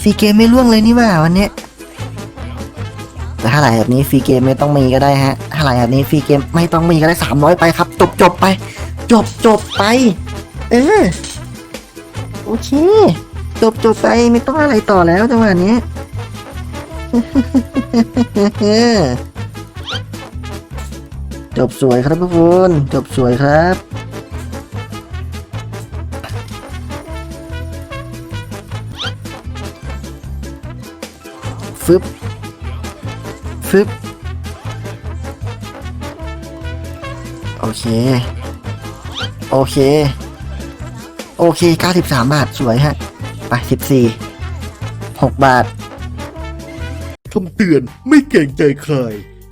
ฟรีเกมไม่ล่วงเลยนี่ว่าวันนี้แต่ถ้าไหลแบบนี้ฟรีเกมไม่ต้องมีก็ได้ฮะ ถ้าไหลแบบนี้ฟรีเกมไม่ต้องมีก็ได้สามร้อยไปครับ จบจบไป จบจบไป เออ โอเค จบจบไปไม่ต้องอะไรต่อแล้วจังหวะนี้จบสวยครับทุกคน จบสวยครับ ฟึบฟึบโอเค โอเค โอเค 93 บาท สวยฮะ ไป 14 6 บาท คำเตือนไม่เก่งใจใคร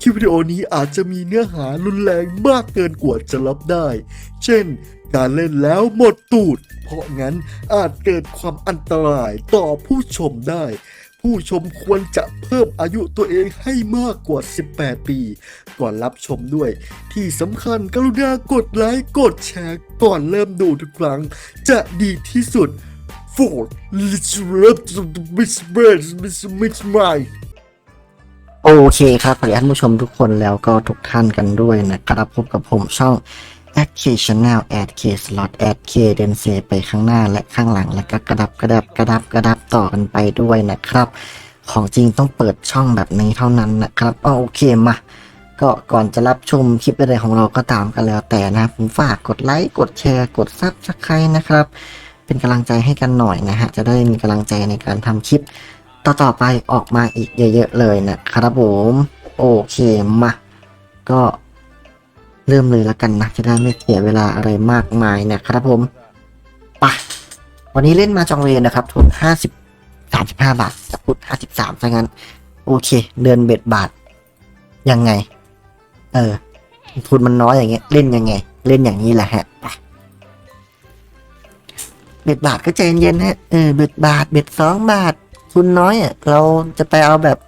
คลิปวิดีโอนี้อาจจะมีเนื้อหารุนแรงมากเกินกว่าจะรับได้ เช่น การเล่นแล้วหมดตูด เพราะงั้นอาจเกิดความอันตรายต่อผู้ชมได้ ผู้ชมควรจะเพิ่มอายุตัวเองให้มากกว่า 18 ปี ก่อนรับชมด้วย ที่สำคัญกรุณากดไลค์กดแชร์ก่อนเริ่มดูทุกครั้ง จะดีที่สุด for little miss bird miss miss mind โอเคครับขออนุญาตท่านผู้ชมทุกคนแล้วก็ทุกท่านกันด้วยนะครับพบกับผมช่อง a d k Channel a d k Slot a d k เดนเซไปข้างหน้าและข้างหลัง แล้วก็กระดับกระดับกระดับกระดับต่อกันไปด้วยนะครับ ของจริงต้องเปิดช่องแบบนี้เท่านั้นนะครับอ๋อโอเคมาก็ก่อนจะรับชมคลิปอะไรของเราก็ตามกันแล้วแต่นะผมฝากกดไลค์กดแชร์ กดซับสไครต์นะครับ เป็นกำลังใจให้กันหน่อยนะฮะ จะได้มีกำลังใจในการทำคลิป ต่อๆไปออกมาอีกเยอะ ๆ เลยนะครับผม โอเคมาก็ เริ่มเลยแล้วกันนะจะได้ไม่เสียเวลาอะไรมากมายนะครับผมไปะวันนี้เล่นมาจองเวรนะครับทุนห้าสิบสามสิบห้าบาทจะพุทห้าสิบสามซะงั้น โอเค เดินเบ็ดบาท ยังไง เออ ทุนมันน้อยอย่างเงี้ย เล่นยังไง เล่นอย่างนี้แหละฮะเบ็ดบาทก็ใจเย็นฮะเออเบ็ดบาท เบ็ดสองบาท ทุนน้อยอะเราจะไปเอาแบบ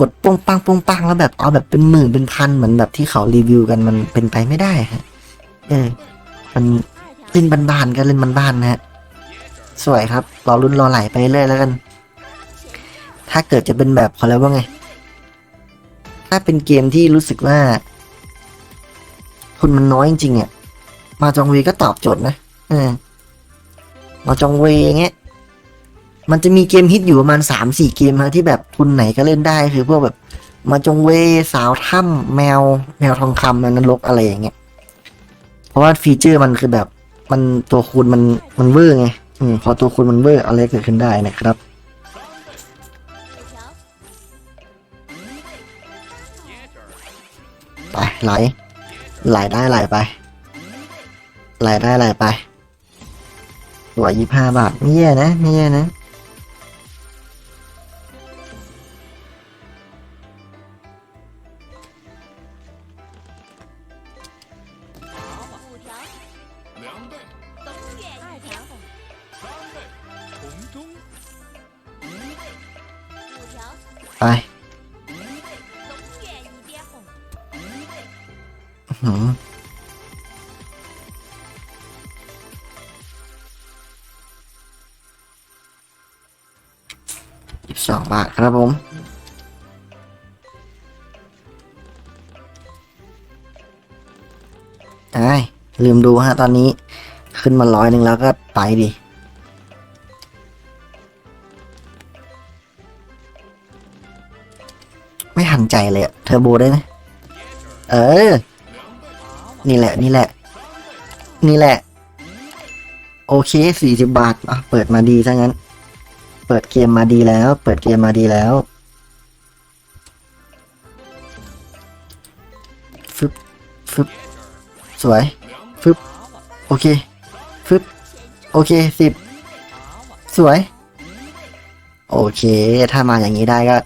กดปุ้งปังปุ้งปังแล้วแบบเอาแบบเป็นหมื่นเป็นพันเหมือนแบบที่เขารีวิวกันมันเป็นไปไม่ได้ฮะเออ มันเล่นบานๆกันเล่นบานๆนะฮะสวยครับรอรุ่นรอไหลไปเรื่อยแล้วกัน ถ้าเกิดจะเป็นแบบเขาเรียกว่าไง ถ้าเป็นเกมที่รู้สึกว่าทุนมันน้อยจริงๆอะมาจองเวก็ตอบโจทย์นะเออมาจองเวอย่างเงี้ย มันจะมีเกมฮิตอยู่ประมาณสามสี่เกมฮะที่แบบทุนไหนก็เล่นได้คือพวกแบบมาจงเวสาวถ้ำแมว แมวทองคำนรกอะไรอย่างเงี้ย เพราะว่าฟีเจอร์มันคือแบบมันตัวคูณมันมันเวอร์ไงอืมพอตัวคูณมันเวอร์อะไรเกิดขึ้นได้นะครับ ไปไหลไหลได้ไหลไปไหลได้ไหลไปตัวยี่ห้าบาทไม่แย่นะไม่แย่นะ หืมสิบสองบาทครับผมไอ้ลืมดูฮะตอนนี้ขึ้นมาร้อยหนึ่งแล้วก็ไปดิไม่หันใจเลยเทอร์โบได้ไหมเออ นี่แหละ นี่แหละ นี่แหละ โอเคสี่สิบบาทอะเปิดมาดีซะงั้น เปิดเกมมาดีแล้ว เปิดเกมมาดีแล้วฟึบฟึบสวยฟึบโอเคฟึบโอเคสิบสวย โอเค ถ้ามาอย่างนี้ได้ก็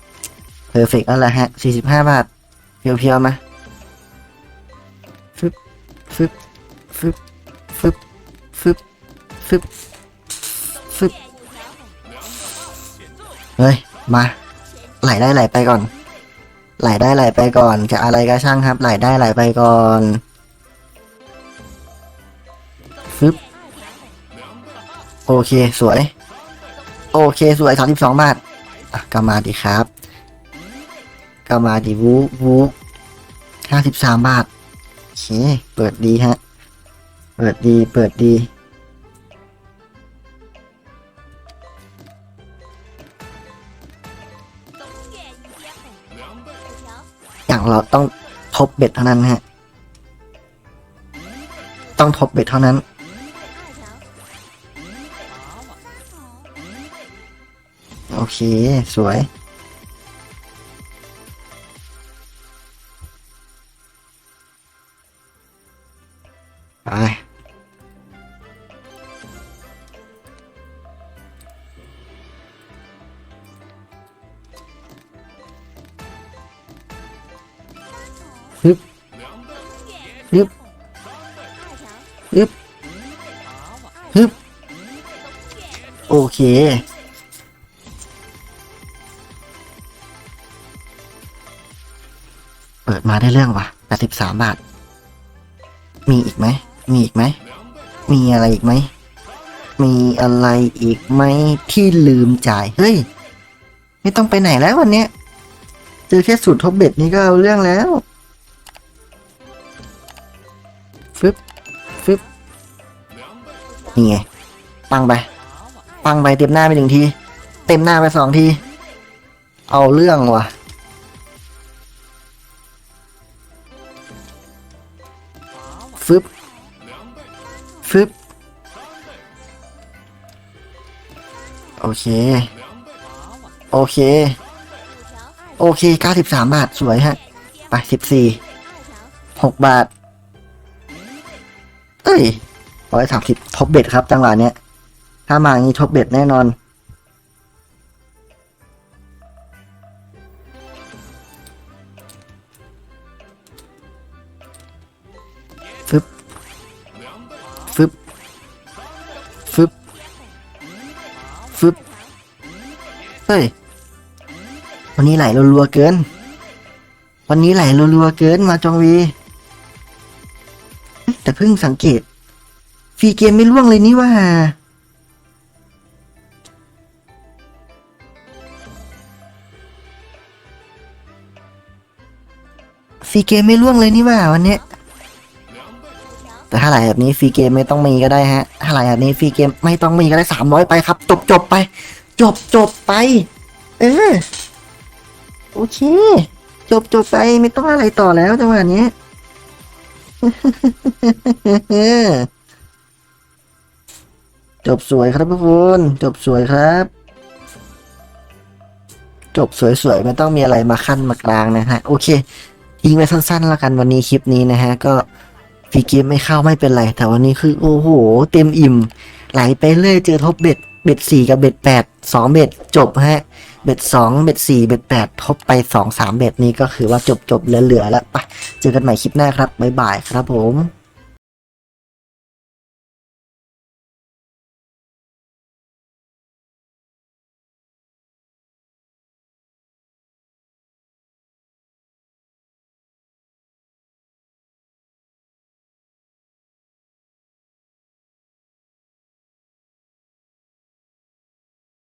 เพอร์เฟกต์แล้วแหละฮะสี่สิบห้าบาท เพียวๆมา ฟึบฟึบฟึบฟึบฟึบฟึบเฮ้ย มา ไหลได้ไหลไปก่อน ไหลได้ไหลไปก่อน จะอะไรก็ช่างครับ ไหลได้ไหลไปก่อนฟึบโอเค สวย โอเค สวยสามสิบสองบาทอะก็มาดีครับก็มาดีวูวูห้าสิบสามบาท เคเปิดดีฮะ เปิดดี เปิดดี อย่างเราต้องทบเบ็ดเท่านั้นฮะ ต้องทบเบ็ดเท่านั้นโอเค สวย โอเค เปิดมาได้เรื่องวะแปดสิบสามบาท มีอีกไหม มีอีกไหม มีอะไรอีกไหม มีอะไรอีกไหมที่ลืมจ่าย เฮ้ย ไม่ต้องไปไหนแล้ววันเนี้ย เจอแค่สูตรทบเบ็ดนี้ก็เอาเรื่องแล้วฟึบฟึบนี่ไงปังไป ปังไปเต็มหน้าไปหนึ่งที เต็มหน้าไปสองที เอาเรื่องว่ะ ฟึบ ฟึบ โอเค โอเค โอเค 93 บาท สวยฮะ ไป 14 6 บาท เอ้ยร้อยสามสิบทบเบ็ดครับจังหวะเนี้ย ถ้ามาอย่างนี้ทบเบ็ดแน่นอน ฟึบ ฟึบ ฟึบ ฟึบ เฮ้ย วันนี้ไหลรัวๆเกิน วันนี้ไหลรัวๆเกินมาจองวี แต่เพิ่งสังเกต ฟรีเกมไม่ล่วงเลยนี่ว่า ฟรีเกมไม่ล่วงเลยนี่ว่าวันนี้แต่ถ้าไหลแบบนี้ฟรีเกมไม่ต้องมีก็ได้ฮะถ้าไหลแบบนี้ฟรีเกมไม่ต้องมีก็ได้สามร้อยไปครับ จบจบไป จบจบไป เออโอเค จบจบไปไม่ต้องอะไรต่อแล้วจังหวะนี้จบสวยครับทุกคนจบสวยครับ จบสวยๆไม่ต้องมีอะไรมาขั้นมากลางนะฮะ โอเค ทิ้งไว้สั้นๆแล้วกันวันนี้คลิปนี้นะฮะ ก็ฟรีเกมไม่เข้าไม่เป็นไร แต่วันนี้คือโอ้โห เต็มอิ่ม ไหลไปเรื่อยเจอทบเบ็ดเบ็ดสี่กับเบ็ดแปดสองเบ็ดจบฮะ เบ็ดสองเบ็ดสี่เบ็ดแปดทบไปสองสามเบ็ดนี้ก็คือว่าจบจบเหลือๆแล้วไปเจอกันใหม่คลิปหน้าครับบ๊ายบายครับผม